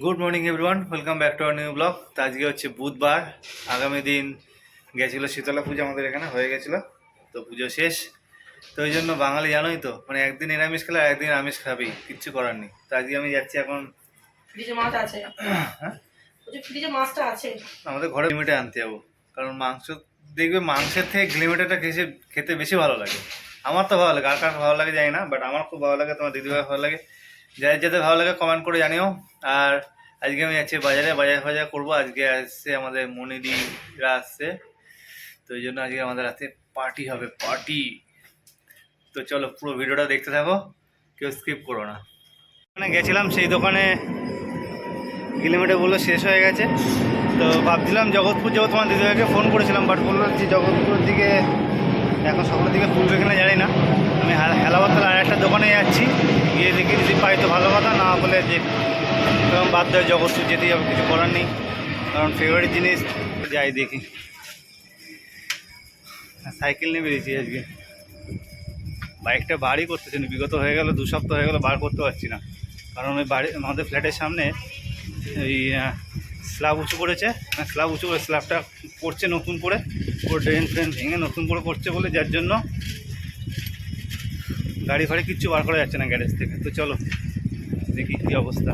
Good morning everyone welcome back to our new blog তো আজকে হচ্ছে বুধবার। আগামী দিন গেছিল শীতলা পুজো আমাদের এখানে হয়ে গেছিল। তো পুজো শেষ। তো ওই জন্য বাঙালি জানোই তো মানে একদিন নিরামিষ খেলে আর একদিন আমিষ খাবেই কিচ্ছু করার নেই। তো আজকে আমি যাচ্ছি এখন ফ্রিজে মাছ আছে। হ্যাঁ? ফ্রিজে মাছটা আছে। আমাদের ঘরে লিমিটে আনতে যাব কারণ মাংস দেখবে মাংসের থেকে গ্লিমিটারটা খেতে খেতে বেশি ভালো লাগে। আমার তো ভালো লাগে আর কার ভালো লাগে জানি না বাট আমার খুব ভালো লাগে তোমার দিদিভাই ভালো লাগে। যাদের যাদের ভালো লাগে কমেন্ট করে জানিও। আর আজকে আমি যাচ্ছি বাজারে, বাজার ফাজার করব। আজকে আসছে আমাদের মনিদিরা আসছে। তো এই জন্য আজকে আমাদের রাতে পার্টি হবে পার্টি তো চলো পুরো ভিডিওটা দেখতে থাকো, কেউ স্কিপ করো না। ওখানে গেছিলাম, সেই দোকানে কিলোমিটারগুলো শেষ হয়ে গেছে। তো ভাবছিলাম জগৎপুর যাব, তোমার দিদিভাইকে ফোন করেছিলাম বাট বলল যে জগৎপুরের দিকে, এখন সকলের দিকে খুলবে কিনা জানি না। আমি হেলাবতলা আর একটা দোকানে যাচ্ছি। গিয়ে দেখি যদি পাই তো ভালো কথা, না বলে যে তখন বাধ্য হয়ে জগৎপুর যেতেই হবে, কিছু করার নেই। কারণ ফেভারিট জিনিস, যাই দেখি। সাইকেল নিয়ে বেরিয়েছি আজকে। বাইকটা বাড়ি করতেছি না, বিগত হয়ে গেল, দু সপ্তাহ হয়ে গেল, বার করতে পারছি না। কারণ ওই বাড়ি, আমাদের ফ্ল্যাটের সামনে এই স্ল্যাব উঁচু করেছে। স্ল্যাব উঁচু করে, স্ল্যাবটা করছে নতুন করে ওর ড্রেন ফ্রেন ভেঙে নতুন করে করছে বলে, যার জন্য গাড়ি ফাড়ি কিচ্ছু বার করা যাচ্ছে না গ্যারেজ থেকে। তো চলো দেখি কী অবস্থা।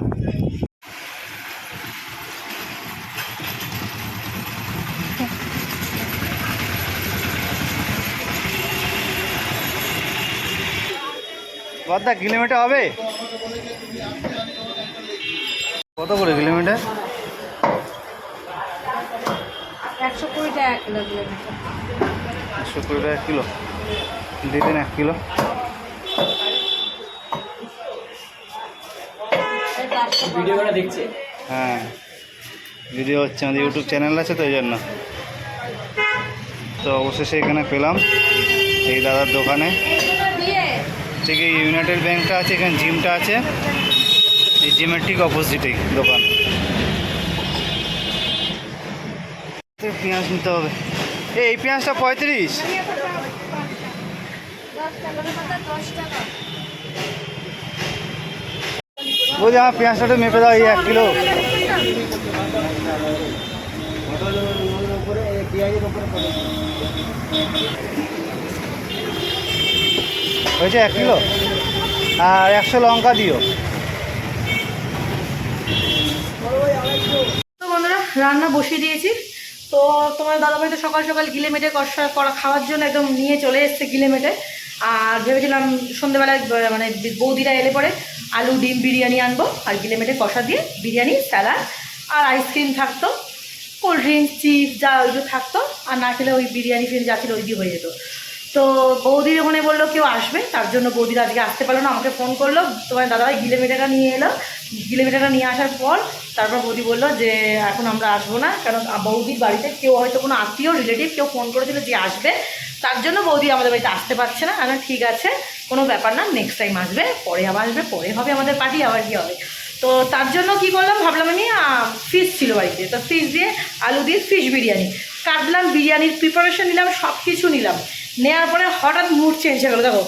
কত কিলোমিটার হবে? কত করে কিলোমিটার? একশো কুড়ি টাকা কিলো একশো কুড়ি টাকা কিলো। এক কিলো? ভিডিওটা দেখছে। হ্যাঁ ভিডিও হচ্ছে আমাদের ইউটিউব চ্যানেল আছে তো এই জন্য। তো অবশেষে এখানে পেলাম এই দাদার দোকানে। ঠিক এই ইউনাইটেড ব্যাংকটা আছে এখানে জিমটা আছে। এই জিমের ঠিক অপোজিটেই দোকান। এই পেঁয়াজ নিতে হবে। এই এই পেঁয়াজটা পঁয়ত্রিশ। বলছি আমার পেঁয়াজটা মেপে দাও, এই এক কিলো। হয়েছে এক কিলো। আর একশো লঙ্কা দিও। বন্ধুরা, রান্না বসিয়ে দিয়েছি। তো তোমার দাদাভাই তো সকাল সকাল গিলে মেটে কষা করা খাওয়ার জন্য একদম নিয়ে চলে এসছে গিলে মেটে। আর ভেবেছিলাম সন্ধ্যেবেলায় মানে বৌদিরা এলে পরে। আলু, ডিম, বিরিয়ানি আনব, আর গিলে গিলেমেটে কষা দিয়ে বিরিয়ানি, স্যালাড আর আইসক্রিম থাকতো। কোল্ড ড্রিঙ্কস, চিপস, যা ওইগুলো থাকতো, আর না খেলে ওই বিরিয়ানি ফিরিয়ানি যা ছিল ওই দিয়ে হয়ে যেত। তো বৌদির ওখানে বলল কেউ আসবে, তার জন্য বৌদিরা আজকে আসতে পারল না, আমাকে ফোন করল। তোমার দাদাভাই গিলেমিটাটা নিয়ে এলো। গিলেমিটাটা নিয়ে আসার পর তারপর বৌদি বলল যে, এখন আমরা আসব না। কারণ বৌদির বাড়িতে কেউ হয়তো কোনো আত্মীয়, রিলেটিভ কেউ ফোন করেছিল যে আসবে। তার জন্য বৌদি আমাদের বাড়িতে আসতে পারছে না। আমি ঠিক আছে, কোনো ব্যাপার না নেক্সট টাইম আসবে, পরে আবার আসবে, পরে হবে আমাদের পার্টি আবার কি হবে? তো তার জন্য কি করলাম, ভাবলাম আমি ফিশ ছিল বাড়িতে। তো ফিশ দিয়ে আলু দিয়ে ফিশ বিরিয়ানি। কাটলাম, বিরিয়ানির প্রিপারেশন নিলাম সব কিছু নিলাম। নেওয়ার পরে হঠাৎ মুড চেঞ্জ হয়ে গেলো, দেখো।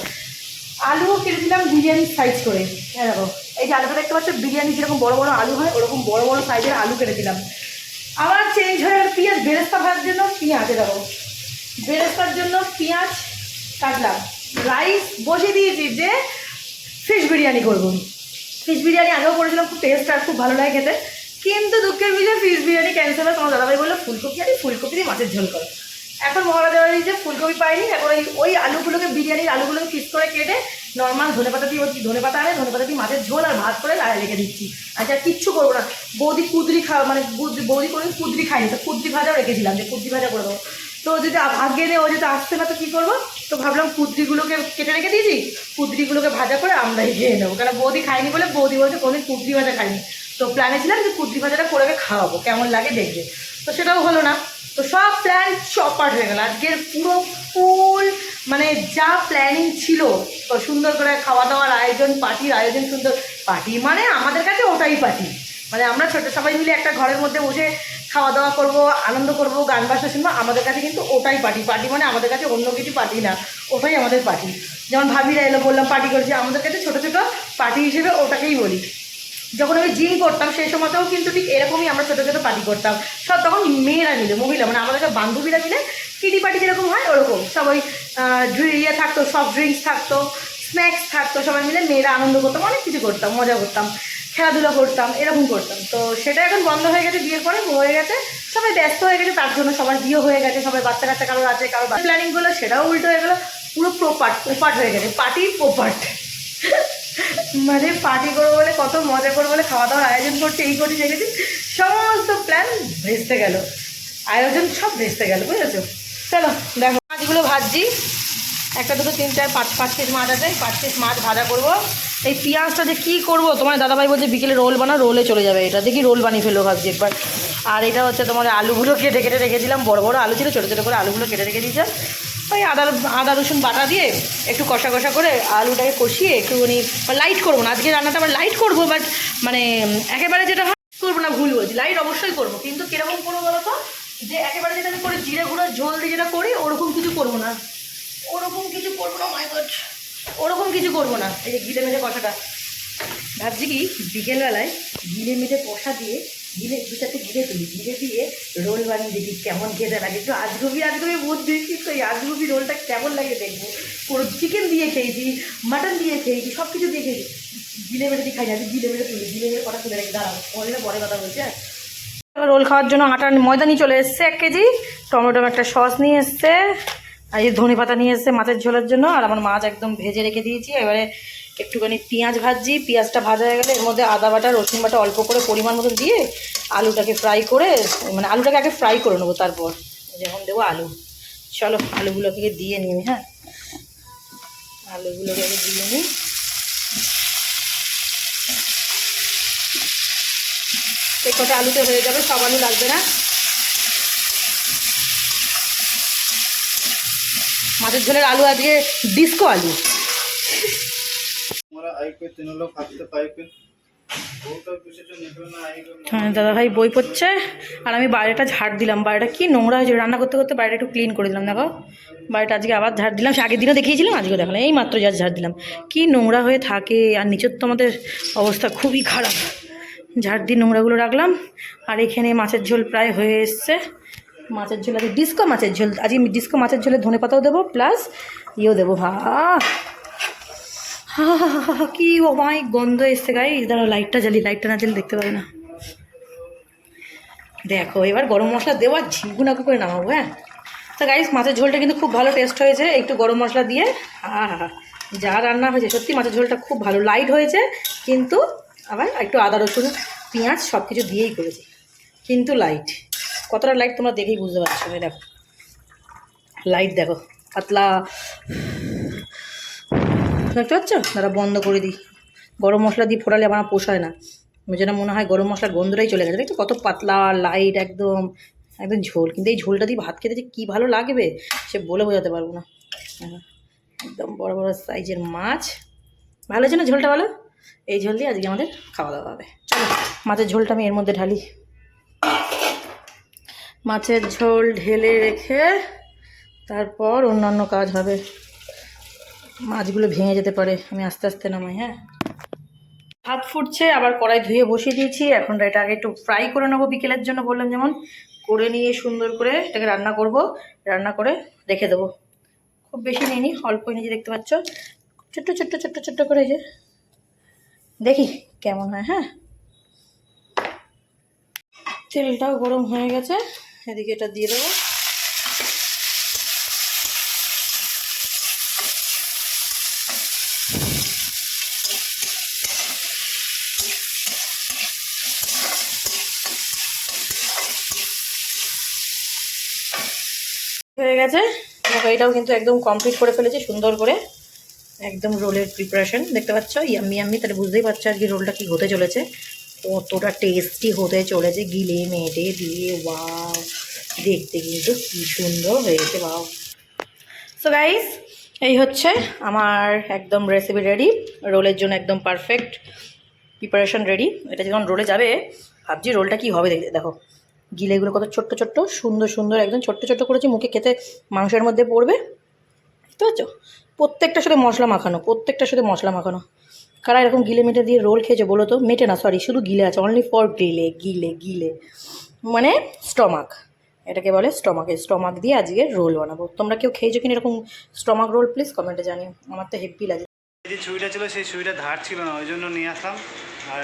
আলুও কেটে দিলাম বিরিয়ানির সাইজ করে। হ্যাঁ দেখো, এই যে আলুটা দেখতে পাচ্ছ, বিরিয়ানি যেরকম বড় বড় আলু হয়, ওরকম বড় বড় সাইজের আলু কেটে দিলাম। আবার চেঞ্জ হয়ে গেল পেঁয়াজ বেরেস্তা ভাজার জন্য পেঁয়াজ দেখো। বেরেস্তার জন্য পেঁয়াজ কাটলাম। রাইস বসিয়ে দিয়েছি যে ফিশ বিরিয়ানি করব। ফিশ বিরিয়ানি আগেও করেছিলাম, খুব টেস্ট আর খুব ভালো লাগে খেতে। কিন্তু দুঃখের বিষয়ে ফিশ বিরিয়ানি ক্যান্সেল হয় তোমার দাদাভাই বলল, ফুলকপি আর ফুলকপি দিয়ে মাছের ঝোল করো। এখন মহারাজা বাড়ি যে ফুলকপি পাইনি, এখন ওই ওই আলুগুলোকে, বিরিয়ানির আলুগুলোকে পিস করে কেটে নর্মাল ধনে পাতা দিয়ে ধনে পাতা আনে, ধনে পাতা দিয়ে মাছের ঝোল আর ভাত করে লাগাই রেখে দিচ্ছি। আচ্ছা কিচ্ছু করব না। বৌদি কুদরি খাওয়া মানে বৌদি করে কুদরি খাইনি তো কুদরি ভাজাও রেখেছিলাম যে কুদরি ভাজা করে দেবো। তো যদি আগে ও যদি আসতে না, তো কী করব? তো ভাবলাম কুদরিগুলোকে কেটে রেখে দিয়েছি। কুদরিগুলোকে ভাজা করে আমরাই খেয়ে নেব। কারণ বৌদি খাইনি বলে বৌদি বলছে, কোনোদিন কুদরি ভাজা খাইনি তো প্ল্যানে ছিলাম যে কুদরি ভাজাটা করে খাওয়াবো, কেমন লাগে দেখবে। তো সেটাও হলো না। তো সব প্ল্যান চপাট হয়ে গেল। আজকের পুরো ফুল মানে যা প্ল্যানিং ছিল, তো সুন্দর করে খাওয়া দাওয়ার আয়োজন, পার্টির আয়োজন সুন্দর। পার্টি মানে আমাদের কাছে ওটাই পার্টি। মানে আমরা ছোট সবাই মিলে একটা ঘরের মধ্যে বসে খাওয়া দাওয়া করব, আনন্দ করব গান বাজনা শুনব, আমাদের কাছে কিন্তু ওটাই পার্টি পার্টি মানে আমাদের কাছে অন্য কিছু পার্টি না, ওটাই আমাদের পার্টি যেমন ভাবিরা এলো, বললাম পার্টি করছি, আমাদের কাছে ছোটো ছোটো পার্টি হিসেবে ওটাকেই বলি। যখন আমি জিম করতাম, সেই সময়তেও কিন্তু ঠিক এরকমই আমরা ছোটো ছোটো পার্টি করতাম। সব তখন মেয়েরা মিলে, মহিলা মানে আমাদের সব বান্ধবীরা মিলে কিটি পার্টি যেরকম হয়, ওরকম। সব ওই ইয়ে থাকতো সফট ড্রিঙ্কস থাকতো স্ন্যাক্স থাকতো, সবাই মিলে মেয়েরা আনন্দ করতাম, অনেক কিছু করতাম, মজা করতাম। খেলাধুলা করতাম, এরকম করতাম। তো সেটা এখন বন্ধ হয়ে গেছে বিয়ের পরে, হয়ে গেছে, সবাই ব্যস্ত হয়ে গেছে, তার জন্য সবার বিয়ে হয়ে গেছে, সবাই বাচ্চা কাচ্চা কারোর আছে, কারোর প্ল্যানিংগুলো সেটাও উল্টো হয়ে গেলো, পুরো প্রপার্ট প্রপার্ট হয়ে গেছে পার্টি প্রপার্ট মানে পার্টি করব বলে কত মজা করব বলে খাওয়া দাওয়ার আয়োজন করছে, এই করছি দেখেছি সমস্ত প্ল্যান ভেস্তে গেল। আয়োজন সব ভেস্তে গেল, বুঝেছ? চলো, দেখো। মাছগুলো ভাজছি। একটা, দুটো, তিন, চার, পাঁচ পাঁচ পিস মাছ আছে পাঁচ পিস মাছ ভাজা করব। এই পেঁয়াজটা যে কী করব? তোমার দাদাভাই বলছে বিকেলে রোল বানা রোলে চলে যাবে। এটা দেখি রোল বানিয়ে ফেলো ভাবছি একবার। আর এটা হচ্ছে তোমার আলুগুলো কেটে কেটে রেখে দিলাম বড় বড় আলু ছিল, ছোটো ছোটো করে আলুগুলো কেটে রেখে দিয়েছে ওই আদা আদা, রসুন বাটা দিয়ে একটু কষা কষা করে আলুটাকে কষিয়ে একটুখানি লাইট করব না, আজকে রান্নাটা আবার লাইট করব বাট মানে একেবারে যেটা করব না, ভুল বলছি লাইট অবশ্যই করব। কিন্তু কীরকম করব বলো তো? যে একেবারে যেটা আমি করে জিরে গুঁড়ো ঝোল দিয়ে যেটা করি, ওরকম কিছু করব না। ওরকম কিছু করব না মাই গড ওরকম কিছু করব না। এই যে গিলে মেটে কষাটা। ভাবছি কি, বিকেলবেলায় গিলে মেটে কষা দিয়ে গিলে দু চারটে তুলি গিলে দিয়ে রোল বানিয়ে দেখি কেমন খেতে লাগে। একটু আজগবি বোধ বুদ্ধি। কিন্তু এই আজগবি রোলটা কেমন লাগে দেখব। পুরো চিকেন দিয়ে খেয়েছি মাটন দিয়ে খেয়েছি সব কিছু দিয়ে খেয়েছি। গিলে মেটে দিয়ে খাই না, গিলে মেটে তুলি গিলে মেটে কটা তুলে রেখে? দাঁড়াবো পরে পরে কথা বলছি হ্যাঁ? রোল খাওয়ার জন্য আটা ময়দা নিয়ে চলে এসছে এক কেজি। টমেটো একটা সস নিয়ে এসছে। আর এই ধনে পাতা নিয়ে এসছে মাছের ঝোলের জন্য, আর আমার মাছ একদম ভেজে রেখে দিয়েছি। এবারে একটুখানি পেঁয়াজ ভাজছি, পেঁয়াজটা ভাজা হয়ে গেলে এর মধ্যে আদা বাটা, রসুন বাটা অল্প করে পরিমাণ মতো দিয়ে আলুটাকে ফ্রাই করে মানে আলুটাকে আগে ফ্রাই করে নেব তারপর। যখন দেবো আলু। চলো, আলুগুলোকে দিয়ে নিই হ্যাঁ? আলুগুলোকে আগে দিয়ে নিই। এই কটা আলুতে হয়ে যাবে, সব আলু লাগবে না? মাছের ঝোলের আলু আজকে ডিস্কো আলু। হ্যাঁ, দাদা ভাই বই পড়ছে আর আমি বাড়িটা ঝাড় দিলাম। বাড়িটা কি নোংরা হয়েছে রান্না করতে করতে বাড়িটা একটু ক্লিন করে দিলাম দেখো। বাড়িটা আজকে আবার ঝাড় দিলাম সে আগের দিনও দেখিয়েছিলাম আজকে দেখালাম। এই মাত্র যা ঝাড় দিলাম। কি নোংরা হয়ে থাকে আর নিচের তো আমাদের অবস্থা খুবই খারাপ। ঝাড় দিয়ে নোংরাগুলো রাখলাম আর এখানে মাছের ঝোল প্রায় হয়ে এসছে। মাছের ঝোল আছে, ডিস্কো মাছের ঝোল, আজকে ডিস্কো মাছের ঝোলে ধনে পাতাও দেবো প্লাস ইয়েও দেবো, ভা। কি মাই গন্ধ এসছে গাই দাঁড়াও লাইটটা জ্বালি লাইটটা না জ্বালি দেখতে পাবে না। দেখো, এবার গরম মশলা দেওয়া ঝিঙ্গুনাকু করে নামাবো হ্যাঁ। তো গাইস মাছের ঝোলটা কিন্তু খুব ভালো টেস্ট হয়েছে, একটু গরম মশলা দিয়ে। হা হা যা রান্না হয়েছে, সত্যি মাছের ঝোলটা খুব ভালো লাইট হয়েছে, কিন্তু আবার একটু আদা, রসুন, পেঁয়াজ সব কিছু দিয়েই করেছি, কিন্তু লাইট কতটা লাইট তোমরা দেখেই বুঝতে পারছ? এই দেখো। লাইট দেখো। পাতলা। দেখতে পাচ্ছ? দাঁড়া, বন্ধ করে দিই। গরম মশলা দিয়ে ফোটালে আমার পোষায় না। যেন মনে হয় গরম মশলার গন্ধটাই চলে গেছে। দেখছ কত পাতলা লাইট একদম একদম ঝোল। কিন্তু এই ঝোলটা দিয়ে ভাত খেতে যে কী ভালো লাগবে, সে বলে বোঝাতে পারব না। একদম বড় বড় সাইজের মাছ। ভালো হয়েছে না ঝোলটা ভালো এই ঝোল দিয়ে আজকে আমাদের খাওয়া দাওয়া হবে। চলো, মাছের ঝোলটা আমি এর মধ্যে ঢালি। মাছের ঝোল ঢেলে রেখে তারপর অন্যান্য কাজ হবে। মাছগুলো ভেঙে যেতে পারে। আমি আস্তে আস্তে নামাই হ্যাঁ? ভাত ফুটছে, আবার কড়াই ধুয়ে বসিয়ে দিয়েছি। এখন এটা আগে একটু ফ্রাই করে নেব বিকেলের জন্য বললাম যেমন। করে নিয়ে সুন্দর করে এটাকে রান্না করব। রান্না করে রেখে দেবো। খুব বেশি নিইনি, অল্প নিয়ে দেখতে পাচ্ছ। ছোট্ট ছোট্ট ছোট্ট ছোট্ট করে যে। দেখি কেমন হয় হ্যাঁ? তেলটাও গরম হয়ে গেছে। এদিকে এটা দিয়ে দেবো। হয়ে গেছে। এটাও কিন্তু একদম কমপ্লিট করে ফেলেছি, সুন্দর করে। একদম রোলের প্রিপারেশন দেখতে পাচ্ছ? ইয়াম্মি ইয়াম্মি, তাহলে বুঝতেই পারছ আর আজকে রোলটা কি হতে চলেছে। কতটা টেস্টি হতে চলেছে গিলে মেটে দিয়ে ওয়াও দেখতে কিন্তু কি সুন্দর হয়েছে বাও সো গাইস এই হচ্ছে আমার একদম রেসিপি রেডি রোলের জন্য একদম পারফেক্ট প্রিপারেশন রেডি এটা যখন রোলে যাবে, ভাবছি রোলটা কি হবে দেখো। গিলেগুলো কত ছোট্ট ছোট্ট, সুন্দর সুন্দর, একদম ছোট্ট ছোট্ট করেছি, মুখে খেতে মাংসের মধ্যে পড়বে। বুঝতে পারছ? প্রত্যেকটার সাথে মশলা মাখানো প্রত্যেকটার সাথে মশলা মাখানো। কারা এরকম গিলে মেটে দিয়ে রোল খেয়েছো বলো তো? মেটে না সরি শুধু গিলে আছে অনলি ফর গিলে গিলে গিলে। মানে স্টমাক এটাকে বলে স্টমাকে স্টমাক দিয়ে আজকে রোল বানাবো। তোমরা কেউ খেয়েছো কিনা এরকম স্টমাক রোল প্লিজ কমেন্টে জানিও। আমার তো হেভি লাগে। যে ছুরিটা ছিল, সেই ছুরিটা ধার ছিল না, ওই জন্য নিয়ে আসলাম। আর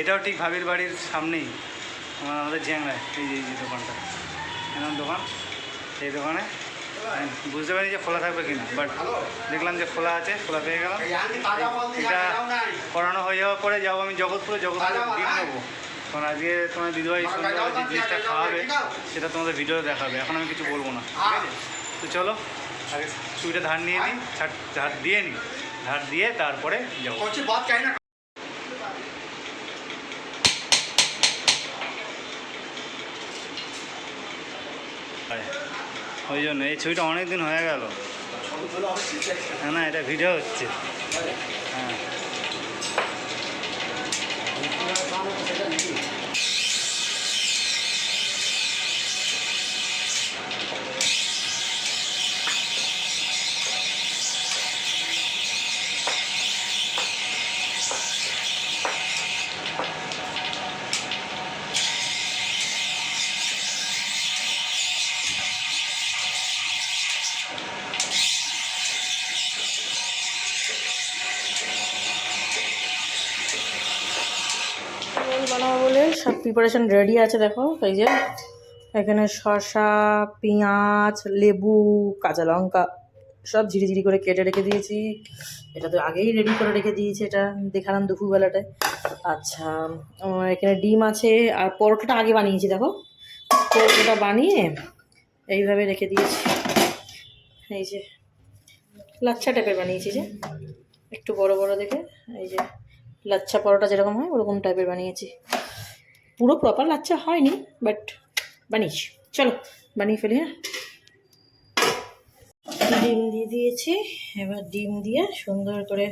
এটাও ঠিক ভাবির বাড়ির সামনেই আমাদের জ্যাংরায় এই যে দোকানটা। এনার দোকান, সেই দোকানে বুঝতে পারিনি যে খোলা থাকবে কিনা বাট দেখলাম যে খোলা আছে খোলা পেয়ে গেলাম। এটা করানো হয়ে যাওয়ার পরে যাব আমি জগৎপুরে জগৎপুরে ডিম নেব। কারণ আজকে তোমার দিদিভাই সন্ধ্যাবেলা যে জিনিসটা খাওয়াবে সেটা তোমাদের ভিডিওতে দেখাবে। এখন আমি কিছু বলব না ঠিক আছে? তো চলো আগে ছুরিটা ধার নিয়ে নিই ছাড় ধার দিয়ে নিই ধার দিয়ে তারপরে যাব। ওই জন্য এই ছবিটা অনেক দিন হয়ে গেল। হ্যাঁ না এটা ভিডিও হচ্ছে। হ্যাঁ। রোল বানাবো বলে সব প্রিপারেশন রেডি আছে, দেখো। এই যে, এখানে শসা, পেঁয়াজ, লেবু, কাঁচা লঙ্কা, সব ঝিরি ঝিরি করে কেটে রেখে দিয়েছি। এটা তো আগেই রেডি করে রেখে দিয়েছি এটা, দেখালাম দুপুরবেলাটায় আচ্ছা এখানে ডিম আছে আর পরোটাটা আগে বানিয়েছি, দেখো। পরোটাটা বানিয়ে এইভাবে রেখে দিয়েছি। এই যে, লাচ্ছা টাইপের বানিয়েছি যে, একটু বড় বড় দেখে, এই যে। লাচ্ছা পরোটা যেরকম হয়, ওরকম টাইপের বানিয়েছি। পুরো প্রপার লাচ্ছা হয়নি বাট বানিয়েছি। চলো, বানিয়ে ফেলি হ্যাঁ? ডিম দিয়ে দিয়েছি। এবার ডিম দিয়ে সুন্দর করে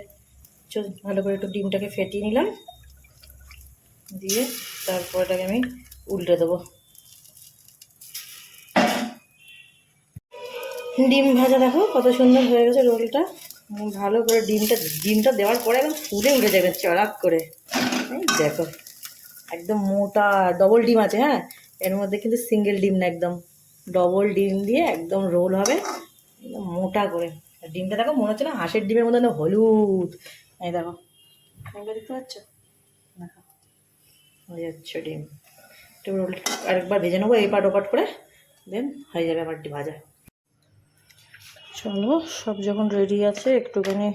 ভালো করে একটু ডিমটাকে ফেটিয়ে নিলাম। দিয়ে তারপর এটাকে আমি উল্টে দেবো। ডিম ভাজা দেখো, কত সুন্দর হয়ে গেছে রোলটা। ভালো করে ডিমটা ডিমটা দেওয়ার পরে একদম ফুলে উঠে যাবে, চড়াক করে। দেখো, একদম মোটা ডবল ডিম আছে হ্যাঁ? এর মধ্যে কিন্তু সিঙ্গেল ডিম না, একদম ডবল ডিম দিয়ে একদম রোল হবে, একদম মোটা করে। ডিমটা দেখো, মনে হচ্ছে না হাঁসের ডিমের মধ্যে হলুদ। এই দেখো দেখতে পাচ্ছ? দেখো, হয়ে যাচ্ছে ডিম। একটু রোলটা আরেকবার ভেজে নেব এই পাট ওপাট করে দেন হয়ে যাবে আমার ভাজা। চলো, সব যখন রেডি আছে, একটুখানি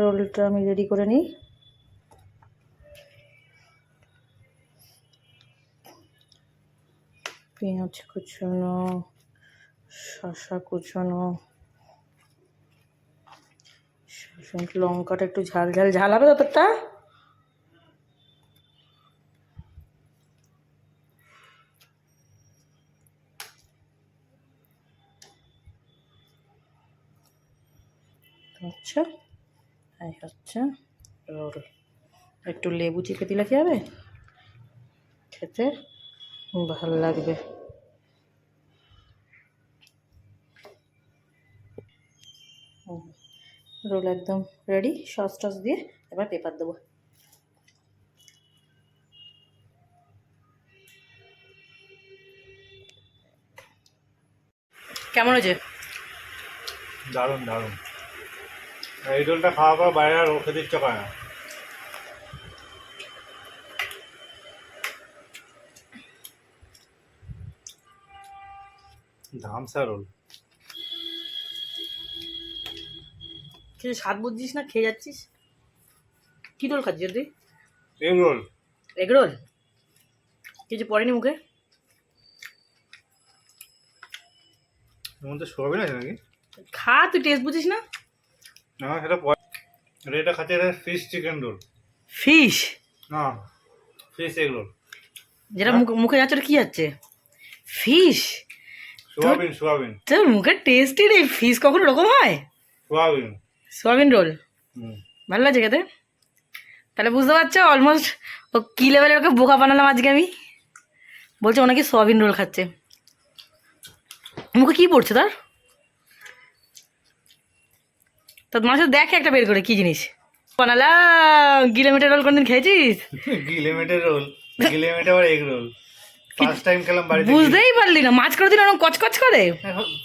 রোলটা আমি রেডি করে নিই। পেঁয়াজ কুচোনো, শসা কুচোনো লঙ্কাটা একটু ঝাল ঝাল ঝাল হবে ততটা? আচ্ছা এই হচ্ছে। রোল একটু লেবু চিপে দিলে কি হবে? খেতে ভালো লাগবে। রোল একদম রেডি। সস টস দিয়ে এবার পেপার দেবো। কেমন হয়েছে? দারুণ দারুণ। এই রোলটা খাওয়ার পর বাইরে আর খেতে ইচ্ছে করে না। ধামসা রোল। কিছু স্বাদ বুঝছিস না? খেয়ে যাচ্ছিস? কী রোল খাচ্ছিস তুই? Egg roll. Egg roll? কিছু পড়েনি মুখে? এর মধ্যে সোয়াবিন আছে নাকি? খা তুই টেস্ট বুঝিস না? না সেটা এটা খাচ্ছে ফিশ চিকেন রোল ফিশ না ফিশ এগ রোল যেটা মুখে মুখে যাচ্ছে কি যাচ্ছে? Fish soybean soybean. তোর মুখের টেস্টই রে ফিশ কখনো ওরকম হয়? সোয়াবিন। সোয়াবিন রোল ভালো লাগছে খেতে? তাহলে বুঝতে পারছ অলমোস্ট ও কী লেভেলের ওকে বোকা বানালাম আজকে আমি? বলছে ও নাকি সোয়াবিন রোল খাচ্ছে। মুখে কী পড়ছে তার? তোর মানুষ দেখে একটা বের করে, কি জিনিস? বানালাম, গিলোমিটার রোল কোনদিন খেয়েছিস? গিলেমেটের রোল, গিলোমিটার এগ রোল। ফার্স্ট টাইম খেলাম বাড়িতে বুঝতেই পারলি না মাছ করে দিন ওরকম কচকচ করে।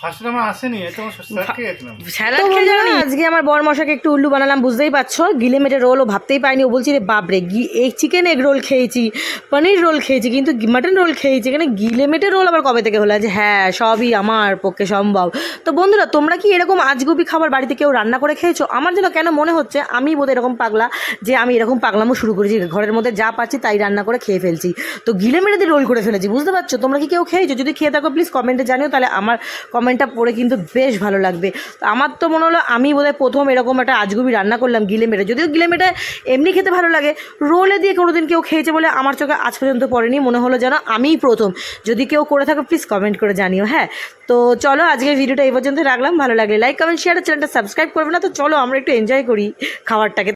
ফার্স্ট টাইম আমার আসেনি এই তো আমার স্যার খেয়ে গেছিলাম। স্যালাড খেয়ে জানি আজকে আমার বর মশাকে একটু উল্লু বানালাম বুঝতেই পারছ? গিলে মেটে রোল ও ভাবতেই পারিনি ও বলছি রে বাপরে গি এই চিকেন এগ রোল খেয়েছি পনির রোল খেয়েছি কিন্তু মাটন রোল খেয়েছি এখানে গিলে মেটে রোল আবার কবে থেকে হলো? যে হ্যাঁ সবই আমার পক্ষে সম্ভব। তো বন্ধুরা তোমরা কি এরকম আজগুবি খাবার বাড়িতে কেউ রান্না করে খেয়েছো? আমার যেন কেন মনে হচ্ছে আমি বোধহয় এরকম পাগলা যে আমি এরকম পাগলামো শুরু করেছি ঘরের মধ্যে যা পাচ্ছি তাই রান্না করে খেয়ে ফেলছি। তো গিলে মেটে রোল করে ফেলেছি। বুঝতে পারছ? তোমরা কি কেউ খেয়েছো? যদি খেয়ে থাকো প্লিজ কমেন্টে জানিও, তাহলে আমার কমেন্টটা পড়ে কিন্তু বেশ ভালো লাগবে। তো আমার তো মনে হলো আমি বোধহয় প্রথম এরকম একটা আজগুবি রান্না করলাম, গিলে মেটে যদিও গিলে মেটে এমনি খেতে ভালো লাগে, রোলে দিয়ে কোনোদিন কেউ খেয়েছে বলে আমার চোখে আজ পর্যন্ত পড়েনি। মনে হলো যেন আমিই প্রথম। যদি কেউ করে থাকো প্লিজ কমেন্ট করে জানিও হ্যাঁ? তো চলো, আজকের ভিডিওটা এই পর্যন্ত রাখলাম। ভালো লাগলে লাইক কমেন্ট শেয়ার চ্যানেলটা সাবস্ক্রাইব করবে না। তো চলো, আমরা একটু এনজয় করি খাবারটাকে।